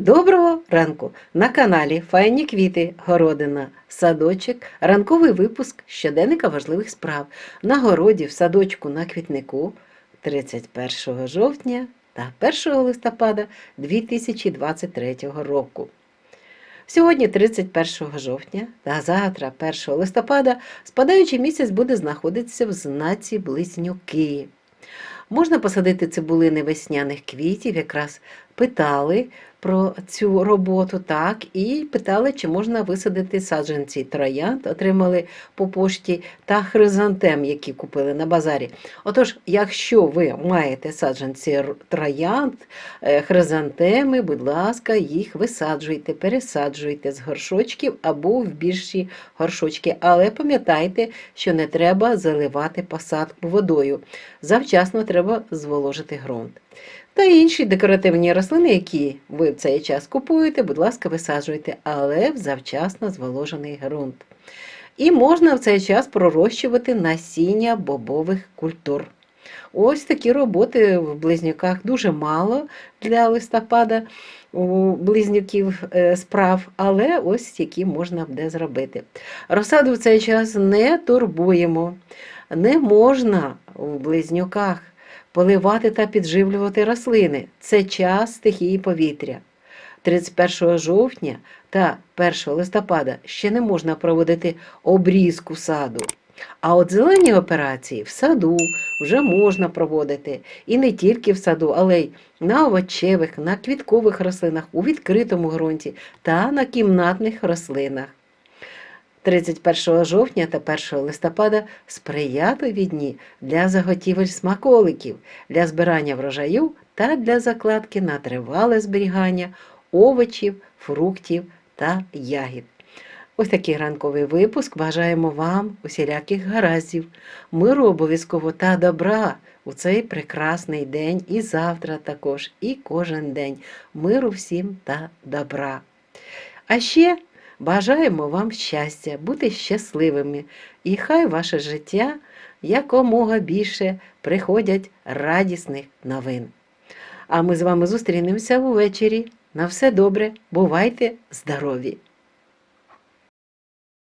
Доброго ранку! На каналі Файні квіти, городина, садочок, ранковий випуск щоденника важливих справ на городі, в садочку на квітнику 31 жовтня та 1 листопада 2023 року. Сьогодні 31 жовтня та завтра, 1 листопада, спадаючий місяць буде знаходитися в знаці Близнюки. Можна посадити цибулини весняних квітів, якраз питали про цю роботу, так, і питали, чи можна висадити саджанці троянд, отримали по пошті та хризантем, які купили на базарі. Отож, якщо ви маєте саджанці троянд, е, хризантеми, будь ласка, їх висаджуйте, пересаджуйте з горшочків або в більші горшочки. Але пам'ятайте, що не треба заливати посадку водою. Завчасно треба зволожити ґрунт. Та інші декоративні рослини, які ви в цей час купуєте, будь ласка, висаджуйте, але в завчасно зволожений ґрунт. І можна в цей час пророщувати насіння бобових культур. Ось такі роботи в близнюках дуже мало для листопада у близнюків е, справ, але ось які можна буде зробити. Розсаду в цей час не турбуємо. Не можна в близнюках поливати та підживлювати рослини. Це час стихії повітря. 31 жовтня та 1 листопада ще не можна проводити обрізку саду. А от зелені операції в саду вже можна проводити. І не тільки в саду, але й на овочевих, на квіткових рослинах, у відкритому ґрунті та на кімнатних рослинах. 31 жовтня та 1 листопада сприятливі дні для заготівель смаколиків, для збирання врожаю та для закладки на тривале зберігання овочів, фруктів та ягід. Ось такий ранковий випуск. Бажаємо вам усіляких гараздів, миру обов'язково та добра у цей прекрасний день і завтра також, і кожен день. Миру всім та добра. А ще бажаємо вам щастя, бути щасливими, і хай ваше життя якомога більше приходять радісних новин. А ми з вами зустрінемося увечері. На все добре, бувайте здорові!